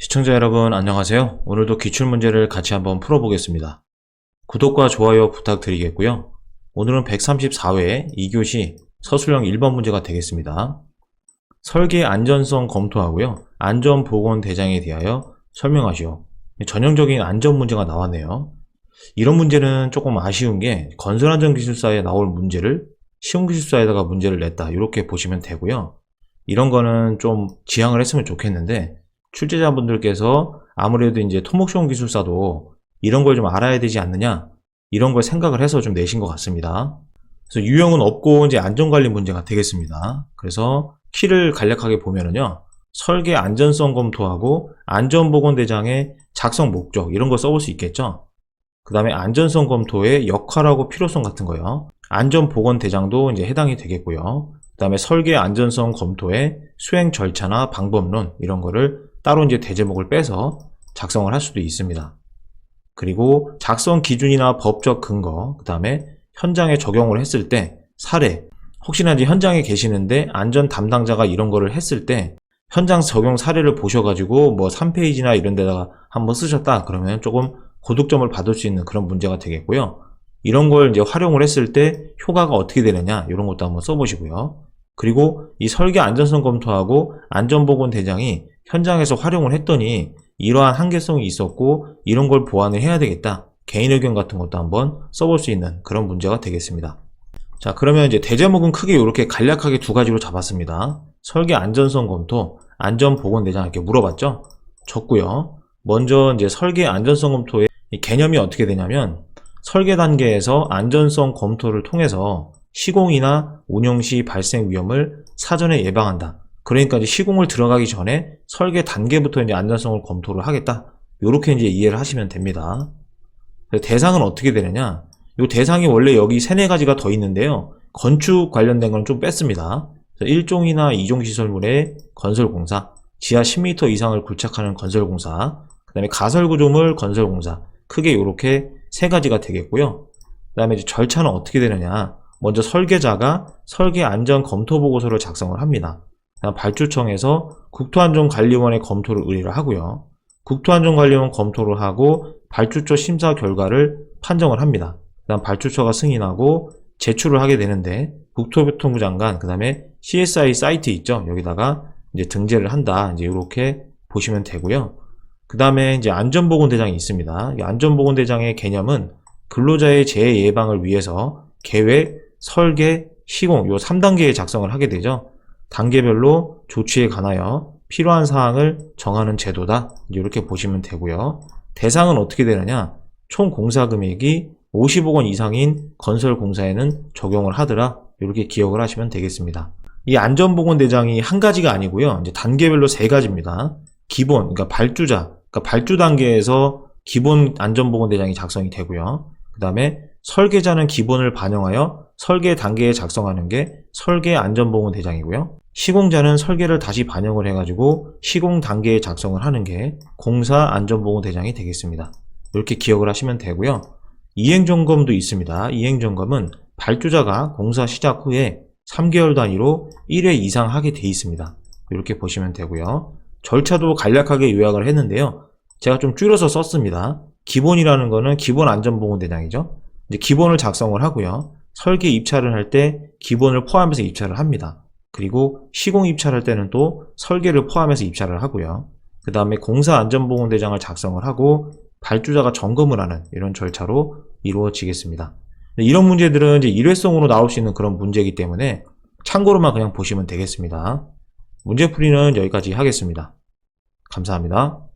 시청자 여러분 안녕하세요. 오늘도 기출문제를 같이 한번 풀어보겠습니다. 구독과 좋아요 부탁드리겠고요. 오늘은 134회 2교시 서술형 1번 문제가 되겠습니다. 설계 안전성 검토하고요. 안전보건대장에 대하여 설명하시오. 전형적인 안전 문제가 나왔네요. 이런 문제는 조금 아쉬운 게 건설안전기술사에 나올 문제를 시험기술사에다가 문제를 냈다. 이렇게 보시면 되고요. 이런 거는 좀 지향을 했으면 좋겠는데 출제자분들께서 아무래도 이제 토목시험 기술사도 이런 걸 좀 알아야 되지 않느냐 이런 걸 생각을 해서 좀 내신 것 같습니다. 그래서 유형은 없고 이제 안전관리 문제가 되겠습니다. 그래서 키를 간략하게 보면은요 설계 안전성 검토하고 안전보건대장의 작성 목적 이런 거 써볼 수 있겠죠. 그 다음에 안전성 검토의 역할하고 필요성 같은 거요. 안전보건대장도 이제 해당이 되겠고요. 그 다음에 설계 안전성 검토의 수행 절차나 방법론 이런 거를 따로 이제 대제목을 빼서 작성을 할 수도 있습니다. 그리고 작성 기준이나 법적 근거, 그 다음에 현장에 적용을 했을 때 사례, 혹시나 이제 현장에 계시는데 안전 담당자가 이런 거를 했을 때 현장 적용 사례를 보셔가지고 뭐 3페이지나 이런 데다가 한번 쓰셨다 그러면 조금 고득점을 받을 수 있는 그런 문제가 되겠고요. 이런 걸 이제 활용을 했을 때 효과가 어떻게 되느냐 이런 것도 한번 써보시고요. 그리고 이 설계 안전성 검토하고 안전보건 대장이 현장에서 활용을 했더니 이러한 한계성이 있었고 이런 걸 보완을 해야 되겠다. 개인 의견 같은 것도 한번 써볼 수 있는 그런 문제가 되겠습니다. 자 그러면 이제 대제목은 크게 이렇게 간략하게 두 가지로 잡았습니다. 설계 안전성 검토, 안전보건대장 이렇게 물어봤죠? 적고요. 먼저 이제 설계 안전성 검토의 이 개념이 어떻게 되냐면 설계 단계에서 안전성 검토를 통해서 시공이나 운영 시 발생 위험을 사전에 예방한다. 그러니까 이제 시공을 들어가기 전에 설계 단계부터 이제 안전성을 검토를 하겠다. 이렇게 이제 이해를 하시면 됩니다. 대상은 어떻게 되느냐? 이 대상이 원래 여기 세네 가지가 더 있는데요. 건축 관련된 건 좀 뺐습니다. 1종이나 2종 시설물의 건설공사, 지하 10m 이상을 굴착하는 건설공사, 그 다음에 가설구조물 건설공사, 크게 이렇게 세 가지가 되겠고요. 그 다음에 절차는 어떻게 되느냐? 먼저 설계자가 설계 안전 검토 보고서를 작성을 합니다. 발주청에서 국토안전관리원의 검토를 의뢰를 하고요. 국토안전관리원 검토를 하고 발주처 심사 결과를 판정을 합니다. 그다음 발주처가 승인하고 제출을 하게 되는데 국토교통부 장관 그다음에 CSI 사이트 있죠 여기다가 이제 등재를 한다 이제 이렇게 보시면 되고요. 그다음에 이제 안전보건대장이 있습니다. 이 안전보건대장의 개념은 근로자의 재해 예방을 위해서 계획, 설계, 시공 요 3단계에 작성을 하게 되죠. 단계별로 조치에 관하여 필요한 사항을 정하는 제도다. 이렇게 보시면 되고요. 대상은 어떻게 되느냐? 총 공사 금액이 50억 원 이상인 건설 공사에는 적용을 하더라. 이렇게 기억을 하시면 되겠습니다. 이 안전보건대장이 한 가지가 아니고요. 이제 단계별로 세 가지입니다. 기본, 그러니까 발주자, 그러니까 발주 단계에서 기본 안전보건대장이 작성이 되고요. 그 다음에 설계자는 기본을 반영하여 설계 단계에 작성하는 게 설계 안전보건 대장이고요. 시공자는 설계를 다시 반영을 해가지고 시공 단계에 작성을 하는 게 공사 안전보건 대장이 되겠습니다. 이렇게 기억을 하시면 되고요. 이행점검도 있습니다. 이행점검은 발주자가 공사 시작 후에 3개월 단위로 1회 이상 하게 돼 있습니다. 이렇게 보시면 되고요. 절차도 간략하게 요약을 했는데요. 제가 좀 줄여서 썼습니다. 기본이라는 거는 기본 안전보건대장이죠. 이제 기본을 작성을 하고요. 설계 입찰을 할 때 기본을 포함해서 입찰을 합니다. 그리고 시공 입찰할 때는 또 설계를 포함해서 입찰을 하고요. 그 다음에 공사 안전보건대장을 작성을 하고 발주자가 점검을 하는 이런 절차로 이루어지겠습니다. 이런 문제들은 이제 일회성으로 나올 수 있는 그런 문제이기 때문에 참고로만 그냥 보시면 되겠습니다. 문제풀이는 여기까지 하겠습니다. 감사합니다.